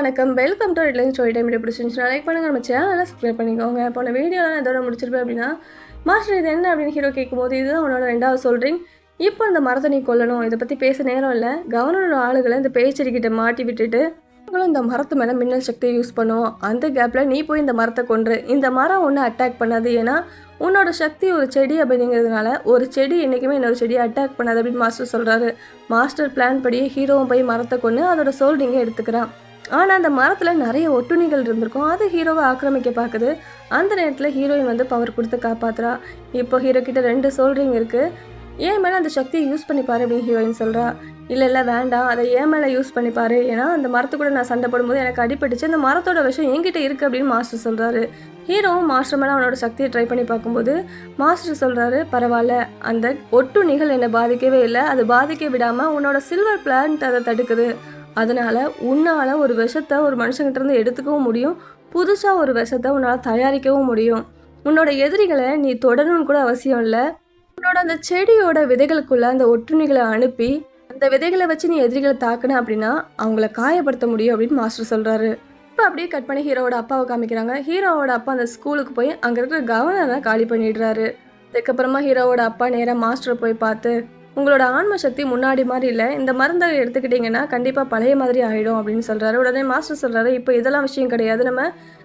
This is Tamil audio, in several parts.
வணக்கம். Welcome to Redline story time video பிடிச்சிருந்துச்சுன்னா லைக் பண்ணுங்கள் நம்ம சேனலை சப்ஸ்கிரைப் பண்ணிக்கோங்க. போன வீடியோலாம் நான் இதோட முடிச்சிருப்பேன் அப்படின்னா மாஸ்டர் இது என்ன அப்படின்னு ஹீரோ கேட்கும்போது இதுதான் உன்னோட ரெண்டாவது சொல்கிறீங்க இப்போ இந்த மரத்தை நீ கொல்லணும். இதை பற்றி பேச நேரம் இல்லை. கவர்னரோட ஆளுகளை இந்த பேச்சரிக்கிட்ட மாட்டி விட்டுட்டு அவங்களும் இந்த மரத்து மேலே மின்னல் சக்தியை யூஸ் பண்ணுவோம் அந்த கேப்பில் நீ போய் இந்த மரத்தை கொன்று. இந்த மரம் ஒன்று அட்டாக் பண்ணாது. ஏன்னா உன்னோட சக்தி ஒரு செடி அப்படிங்கிறதுனால ஒரு செடி என்றைக்குமே இன்னொரு செடியை அட்டாக் பண்ணாது அப்படின்னு மாஸ்டர் சொல்கிறாரு மாஸ்டர் பிளான் படி ஹீரோவும் போய் மரத்தை கொண்டு அதோட சோல்டிங்கை எடுத்துக்கிறான். ஆனால் அந்த மரத்தில் நிறைய ஒட்டுணிகள் இருந்திருக்கும். அது ஹீரோவை ஆக்கிரமிக்க பார்க்குது. அந்த நேரத்தில் ஹீரோயின் வந்து பவர் கொடுத்து காப்பாத்துறா. இப்போ ஹீரோ கிட்ட ரெண்டு சோல்ட்ரிங் இருக்குது ஏன் மேலே அந்த சக்தியை யூஸ் பண்ணிப்பாரு அப்படின்னு ஹீரோயின் சொல்கிறா இல்லை இல்லை வேண்டாம். அதை ஏன் மேலே யூஸ் பண்ணிப்பாரு ஏன்னா அந்த மரத்து கூட நான் சண்டை போடும்போது எனக்கு அடிபட்டுச்சு. அந்த மரத்தோட விஷயம் என்கிட்ட இருக்குது அப்படின்னு மாஸ்டர் சொல்கிறாரு ஹீரோவும் மாஸ்டர் மேலே அவனோட சக்தியை ட்ரை பண்ணி பார்க்கும்போது மாஸ்டர் சொல்கிறாரு பரவாயில்ல. அந்த ஒட்டுணிகள் என்னை பாதிக்கவே இல்லை. அது பாதிக்க விடாமல் உன்னோட சில்வர் பிளான்ட் அதை தடுக்குது. அதனால உன்னால் ஒரு விஷத்தை ஒரு மனுஷங்கிட்ட இருந்து எடுத்துக்கவும் முடியும். புதுசாக ஒரு விஷத்தை உன்னால் தயாரிக்கவும் முடியும். உன்னோட எதிரிகளை நீ தொடணும்னு கூட அவசியம் இல்லை. உன்னோட அந்த செடியோட விதைகளுக்குள்ள அந்த ஒட்டுண்ணிகளை அனுப்பி அந்த விதைகளை வச்சு நீ எதிரிகளை தாக்குன அப்படின்னா அவங்கள காயப்படுத்த முடியும் அப்படின்னு மாஸ்டர் சொல்கிறாரு இப்போ அப்படியே கட் பண்ணி ஹீரோவோட அப்பாவை காமிக்கிறாங்க. ஹீரோவோட அப்பா அந்த ஸ்கூலுக்கு போய் அங்கே இருக்கிற கவர்னரை காலி பண்ணிடுறாரு. அதுக்கப்புறமா ஹீரோவோட அப்பா நேராக மாஸ்டரை போய் பார்த்து உங்களோட ஆன்ம சக்தி முன்னாடி மாதிரி இல்லை. இந்த மருந்தை எடுத்துக்கிட்டிங்கன்னா கண்டிப்பாக பழைய மாதிரி ஆகிடும் அப்படின்னு சொல்கிறாரு உடனே மாஸ்டர் சொல்கிறாரு இப்போ இதெல்லாம் விஷயம் கிடையாது. நம்ம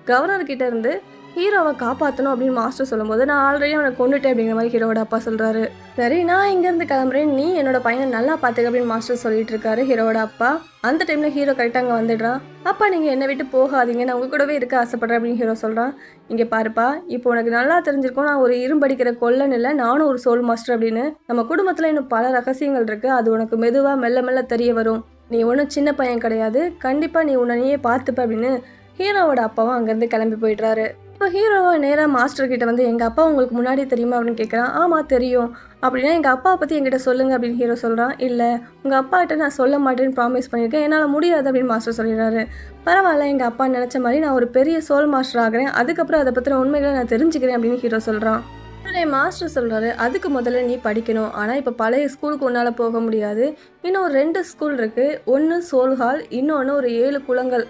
கவர்னர்கிட்ட இருந்து ஹீரோவை காப்பாற்றணும் அப்படின்னு மாஸ்டர் சொல்லும்போது நான் ஆல்ரெடி அவனை கொண்டுட்டேன் அப்படிங்கிற மாதிரி ஹீரோட அப்பா சொல்கிறாரு சரி நான் இங்கேருந்து கிளம்புறேன். நீ என்னோட பையனை நல்லா பார்த்துக்க அப்படின்னு மாஸ்டர் சொல்லிட்டு இருக்காரு ஹீரோவோட அப்பா. அந்த டைமில் ஹீரோ கரெக்டாக அங்கே வந்துடுறான் அப்பா நீங்கள் என்னை விட்டு போகாதீங்க. நான் உங்கள் கூடவே இருக்க ஆசைப்படுறேன் அப்படின்னு ஹீரோ சொல்கிறான் இங்கே பாருப்பா இப்போ உனக்கு நல்லா தெரிஞ்சிருக்கும். நான் ஒரு இரும்படிக்கிற கொல்லன் இல்லை. நானும் ஒரு சோல் மாஸ்டர் அப்படின்னு நம்ம குடும்பத்தில் இன்னும் பல ரகசியங்கள் இருக்குது அது உனக்கு மெதுவாக மெல்ல மெல்ல தெரிய வரும். நீ ஒன்றும் சின்ன பையன் கிடையாது. கண்டிப்பாக நீ உன்னையே பார்த்துப்ப அப்படின்னு ஹீரோவோட அப்பாவும் அங்கேருந்து கிளம்பி போயிடுறாரு. இப்போ ஹீரோவை நேராக மாஸ்டர் கிட்ட வந்து எங்கள் அப்பா உங்களுக்கு முன்னாடி தெரியுமா? அப்படின்னு கேட்குறான் ஆமாம் தெரியும். அப்படின்னா எங்கள் அப்பாவை பற்றி எங்கிட்ட சொல்லுங்க அப்படின்னு ஹீரோ சொல்கிறான் இல்லை உங்கள் அப்பாகிட்ட நான் சொல்ல மாட்டேன்னு ப்ராமிஸ் பண்ணியிருக்கேன். என்னால் முடியாது அப்படின்னு மாஸ்டர் சொல்லிடுறாரு. பரவாயில்ல எங்கள் அப்பா நினச்ச மாதிரி நான் ஒரு பெரிய சோல் மாஸ்டர் ஆகிறேன். அதுக்கப்புறம் அதை பற்றின உண்மைகளை நான் தெரிஞ்சுக்கிறேன் அப்படின்னு ஹீரோ சொல்கிறான் உடனே மாஸ்டர் சொல்கிறாரு அதுக்கு முதல்ல நீ படிக்கணும். ஆனால் இப்போ பழைய ஸ்கூலுக்கு உன்னால் போக முடியாது. இன்னும் ஒரு ரெண்டு ஸ்கூல் இருக்குது ஒன்று சோல்ஹால் இன்னொன்று ஒரு ஏழு குளங்கள்.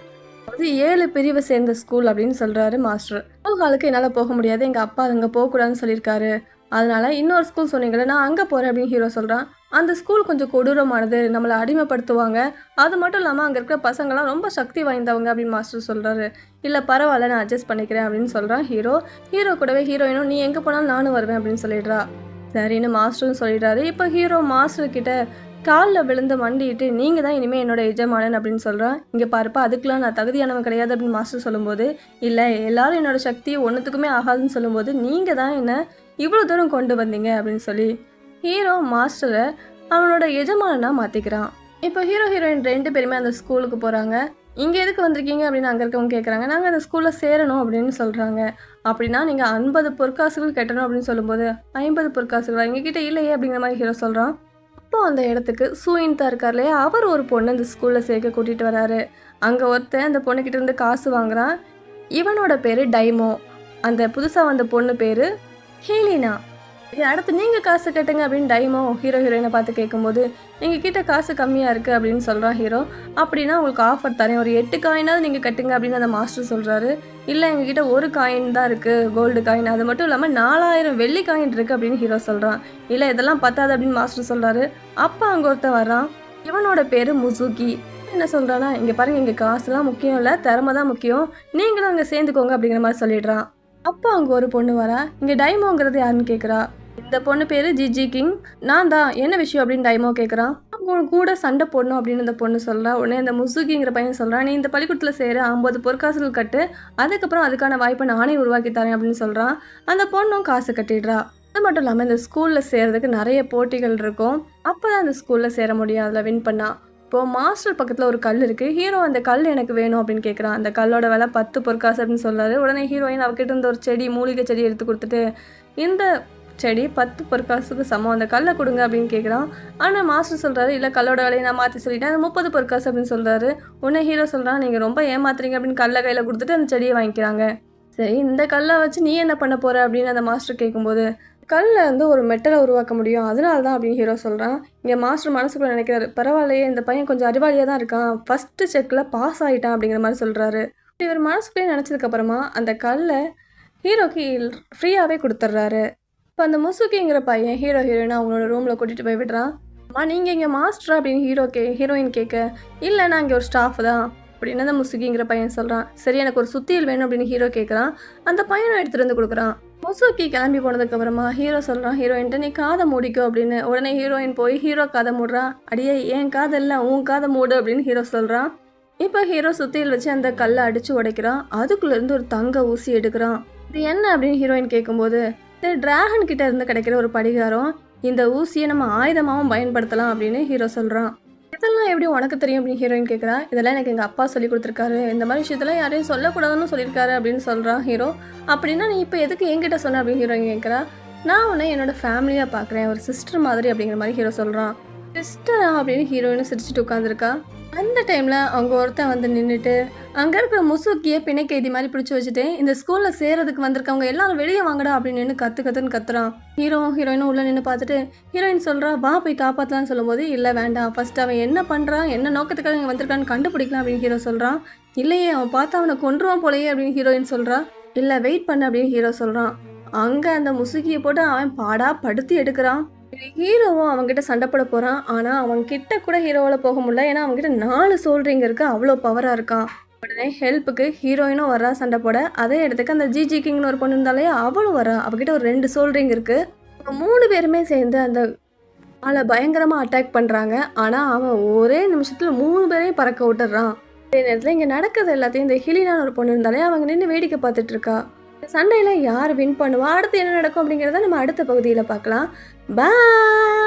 வந்து ஏழு பிரிவை சேர்ந்த ஸ்கூல் அப்படின்னு சொல்கிறாரு மாஸ்டர் சோல் ஹாலுக்கு என்னால் போக முடியாது. எங்கள் அப்பா அங்கே போகக்கூடாதுன்னு சொல்லியிருக்காரு. அதனால இன்னொரு ஸ்கூல் சொன்னீங்களே நான் அங்கே போகிறேன் அப்படின்னு ஹீரோ சொல்கிறான் அந்த ஸ்கூல் கொஞ்சம் கொடூரமானது நம்மளை அடிமைப்படுத்துவாங்க. அது மட்டும் இல்லாமல் அங்கே இருக்கிற பசங்களாம் ரொம்ப சக்தி வாய்ந்தவங்க அப்படின்னு மாஸ்டர் சொல்கிறாரு இல்லை பரவாயில்ல நான் அட்ஜஸ்ட் பண்ணிக்கிறேன் அப்படின்னு சொல்கிறான் ஹீரோ ஹீரோ கூடவே ஹீரோயினும் நீ எங்கே போனாலும் நானும் வருவேன் அப்படின்னு சொல்லிடுறா. சரின்னு மாஸ்டரும் சொல்லிடுறாரு. இப்போ ஹீரோ மாஸ்டர் கிட்ட காலில் விழுந்து மண்டிட்டு நீங்கள் தான் இனிமேல் என்னோட எஜமானன் அப்படின்னு சொல்கிறான் இங்கே பாருப்பா அதுக்கெலாம் நான் தகுதியானவன் கிடையாது அப்படின்னு மாஸ்டர் சொல்லும்போது இல்லை எல்லாரும் என்னோட சக்தியை ஒன்றுத்துக்குமே ஆகாதுன்னு சொல்லும்போது நீங்கள் தான் என்ன இவ்வளோ தூரம் கொண்டு வந்தீங்க அப்படின்னு சொல்லி ஹீரோ மாஸ்டரை அவனோட எஜமானனாக மாற்றிக்கிறான் இப்போ ஹீரோ ஹீரோயின் ரெண்டு பேருமே அந்த ஸ்கூலுக்கு போகிறாங்க இங்கே எதுக்கு வந்திருக்கீங்க? அப்படின்னு அங்கே இருக்கவங்க கேட்குறாங்க நாங்கள் அந்த ஸ்கூலில் சேரணும் அப்படின்னு சொல்கிறாங்க அப்படின்னா நீங்கள் ஐம்பது பொற்காசுகள் கட்டணும் அப்படின்னு சொல்லும்போது ஐம்பது பொற்காசுகளா? எங்ககிட்ட இல்லையே அப்படிங்கிற மாதிரி ஹீரோ சொல்கிறான் அப்போ அந்த இடத்துக்கு சூயின் தான் இருக்கார் இல்லையா? அவர் ஒரு பொண்ணு அந்த ஸ்கூலில் சேர்க்க கூட்டிகிட்டு வராரு. அங்கே ஒருத்தன் அந்த பொண்ணுக்கிட்ட இருந்து காசு வாங்குறான். இவனோட பேர் டைமோ. அந்த புதுசாக வந்த பொண்ணு பேர் ஹீலினா. அடுத்து நீங்கள் காசு கட்டுங்க அப்படின்னு டைமோ ஹீரோ ஹீரோயினை பார்த்து கேட்கும்போது எங்கள் கிட்டே காசு கம்மியாக இருக்குது அப்படின்னு சொல்கிறான் ஹீரோ அப்படின்னா உங்களுக்கு ஆஃபர் தரேன். ஒரு எட்டு காயினாவது நீங்கள் கட்டுங்க அப்படின்னு அந்த மாஸ்டர் சொல்கிறாரு இல்லை எங்ககிட்ட ஒரு காயின் தான் இருக்குது கோல்டு காயின் அது மட்டும் இல்லாமல் நாலாயிரம் வெள்ளி காயின் இருக்குது அப்படின்னு ஹீரோ சொல்கிறான் இல்லை இதெல்லாம் பத்தாது அப்படின்னு மாஸ்டர் சொல்கிறாரு அப்போ அங்கே ஒருத்தன் வர்றான். இவனோட பேர் முசுகி. என்ன சொல்கிறானா இங்கே பாருங்கள் இங்கே காசுலாம் முக்கியம் இல்லை திறமை தான் முக்கியம். நீங்களும் அங்கே சேர்ந்துக்கோங்க அப்படிங்கிற மாதிரி சொல்லிடுறான். அப்போ அங்கே ஒரு பொண்ணு வரா. இங்கே டைமோங்கிறது யாருன்னு கேட்குறா இந்த பொண்ணு பேர் ஜிஜி கிங். நான் தான் என்ன விஷயம் அப்படின்னு டைமோ கேட்குறான் அவங்க கூட சண்டை போடணும் அப்படின்னு இந்த பொண்ணு சொல்கிறா உடனே இந்த முசுகிங்கிற பையன் சொல்கிறான் நீ இந்த பள்ளிக்கூடத்தில் சேர ஐம்பது பொற்காசுகள் கட்டு அதுக்கப்புறம் அதுக்கான வாய்ப்பை நானே உருவாக்கி தரேன் அப்படின்னு சொல்கிறான் அந்த பொண்ணும் காசு கட்டிடுறா. அது மட்டும் இல்லாமல் இந்த ஸ்கூலில் சேர்றதுக்கு நிறைய போட்டிகள் இருக்கும். அப்போ தான் அந்த ஸ்கூலில் சேர முடியும் அதில் வின் பண்ணா. இப்போது மாஸ்டர் பக்கத்தில் ஒரு கல் இருக்குது ஹீரோ அந்த கல் எனக்கு வேணும் அப்படின்னு கேட்குறான் அந்த கல்லோட விலை பத்து பொற்காசு அப்படின்னு சொல்கிறாரு உடனே ஹீரோயின் அவகிட்ட இருந்த ஒரு செடி மூலிகை செடி எடுத்து கொடுத்துட்டு இந்த செடி பத்து பொற்காசுக்கு சமம். அந்த கல்லை கொடுங்க அப்படின்னு கேட்குறான் ஆனால் மாஸ்டர் சொல்கிறாரு இல்லை கல்லோட விலையை நான் மாற்றி சொல்லிட்டேன். அது முப்பது பொற்காசு அப்படின்னு சொல்கிறாரு உன்னை ஹீரோ சொல்கிறான் நீங்கள் ரொம்ப ஏமாத்துறீங்க அப்படின்னு கல்லை கையில் கொடுத்துட்டு அந்த செடியை வாங்கிக்கிறாங்க. சரி இந்த கல்லை வச்சு நீ என்ன பண்ண போகிற அப்படின்னு அந்த மாஸ்டர் கேட்கும்போது கல்லில் வந்து ஒரு மெட்டலை உருவாக்க முடியும். அதனால தான் அப்படின்னு ஹீரோ சொல்கிறான் இங்கே மாஸ்டர் மனசுக்குள்ள நினைக்கிறாரு பரவாயில்லையே இந்த பையன் கொஞ்சம் அறிவாளியாக தான் இருக்கான். ஃபஸ்ட்டு செக்கில் பாஸ் ஆகிட்டான் அப்படிங்கிற மாதிரி சொல்கிறாரு இவர் மனசுக்குள்ளே நினச்சதுக்கப்புறமா அந்த கல்லை ஹீரோக்கு ஃப்ரீயாகவே கொடுத்துட்றாரு இப்போ அந்த முசுக்கிங்கிற பையன் ஹீரோ ஹீரோயின் அவங்களோட ரூமில் கூட்டிகிட்டு போய் விடுறான். அம்மா நீங்கள் இங்கே மாஸ்டரா அப்படின்னு ஹீரோ கே ஹீரோயின் கேட்க இல்லை நான் இங்கே ஒரு ஸ்டாஃப் தான். அப்படின்னு அந்த முசுகிங்கிற பையன் சொல்கிறான் சரி எனக்கு ஒரு சுத்தியல் வேணும் அப்படின்னு ஹீரோ கேட்குறான் அந்த பையனும் எடுத்துகிட்டு வந்து கொடுக்குறான். முசுக்கி கிளம்பி போனதுக்கப்புறமா ஹீரோ சொல்கிறான் ஹீரோயின்ட்ட நீ காதை மூடிக்கோ அப்படின்னு. உடனே ஹீரோயின் போய் ஹீரோ காதை மூடுறான். அடியே என் காதை இல்லை உன் காதை மூடு அப்படின்னு ஹீரோ சொல்கிறான் இப்போ ஹீரோ சுத்தியில் வச்சு அந்த கல்லை அடித்து உடைக்கிறான். அதுக்குள்ளேருந்து ஒரு தங்க ஊசி எடுக்கிறான். இது என்ன? அப்படின்னு ஹீரோயின் கேட்கும்போது இது டிராகன் கிட்ட இருந்து கிடைக்கிற ஒரு படிகாரம் இந்த ஊசியை நம்ம ஆயுதமாகவும் பயன்படுத்தலாம் அப்படின்னு ஹீரோ சொல்கிறான் இதெல்லாம் எப்படி உனக்கு தெரியும் அப்படின்னு ஹீரோயின் கேட்குறா இதெல்லாம் எனக்கு எங்கள் அப்பா சொல்லி கொடுத்துருக்காரு. இந்த மாதிரி விஷயத்தெல்லாம் யாரையும் சொல்லக்கூடாதுன்னு சொல்லியிருக்காரு அப்படின்னு சொல்கிறான் ஹீரோ அப்படின்னா நீ இப்போ எதுக்கு என்கிட்ட சொன்ன அப்படின்னு ஹீரோயின் கேட்குறா நான் உன்னை என்னோட ஃபேமிலியாக பார்க்குறேன். ஒரு சிஸ்டர் மாதிரி அப்படிங்கிற மாதிரி ஹீரோ சொல்கிறான் சிஸ்டரா அப்படின்னு ஹீரோயினும் சிரிச்சுட்டு உட்காந்துருக்கா அந்த டைமில் அவங்க ஒருத்தன் வந்து நின்றுட்டு அங்கே இருக்கிற முசுக்கியை பிணை கைதி மாதிரி பிடிச்சி வச்சுட்டு இந்த ஸ்கூலில் சேர்றதுக்கு வந்திருக்கவங்க எல்லாரும் வெளியே வாங்கடா அப்படின்னு நின்று கற்று கற்றுன்னு கத்துறான். ஹீரோவும் ஹீரோயினும் உள்ளே நின்று பார்த்துட்டு ஹீரோயின் சொல்கிறா வா போய் காப்பாற்றலாம்னு சொல்லும்போது இல்லை வேண்டாம். ஃபஸ்ட் அவன் என்ன பண்ணுறான் என்ன நோக்கத்துக்காக இங்கே வந்திருக்கான்னு கண்டுபிடிக்கலாம் அப்படின்னு ஹீரோ சொல்கிறான் இல்லையே அவன் பார்த்தா அவனை கொன்றுவான் போலயே அப்படின்னு ஹீரோயின் சொல்கிறா இல்லை வெயிட் பண்ண அப்படின்னு ஹீரோ சொல்கிறான் அங்கே அந்த முசுகியை போட்டு அவன் பாடா படுத்தி எடுக்கிறான். ஹீரோவும் அவங்ககிட்ட சண்டை போட போகிறான் ஆனால் அவன் கிட்ட கூட ஹீரோவில் போக முடியல. ஏன்னா அவங்ககிட்ட நாலு சோல்ட்ரிங் இருக்குது அவ்வளோ பவராக இருக்கான். உடனே ஹெல்ப்புக்கு ஹீரோயினும் வரா சண்டை போட. அதே இடத்துக்கு அந்த ஜிஜி கிங்னு ஒரு பொண்ணு இருந்தாலே அவளும் வரா. அவகிட்ட ஒரு ரெண்டு சோல்ட்ரிங் இருக்குது மூணு பேருமே சேர்ந்து அந்த ஆளை பயங்கரமாக அட்டாக் பண்ணுறாங்க ஆனால் அவன் ஒரே நிமிஷத்தில் மூணு பேரையும் பறக்க விட்டுறான். அதே நேரத்தில் இங்கே நடக்கிறது எல்லாத்தையும் இந்த ஹிலினான்னு ஒரு பொண்ணு இருந்தாலே அவங்க நின்று வேடிக்கை பார்த்துட்டு இருக்கா. சண்டையில் யார் வின் பண்ணுவா? அடுத்து என்ன நடக்கும் அப்படிங்கிறத நம்ம அடுத்த பகுதியில் பார்க்கலாம். பாய்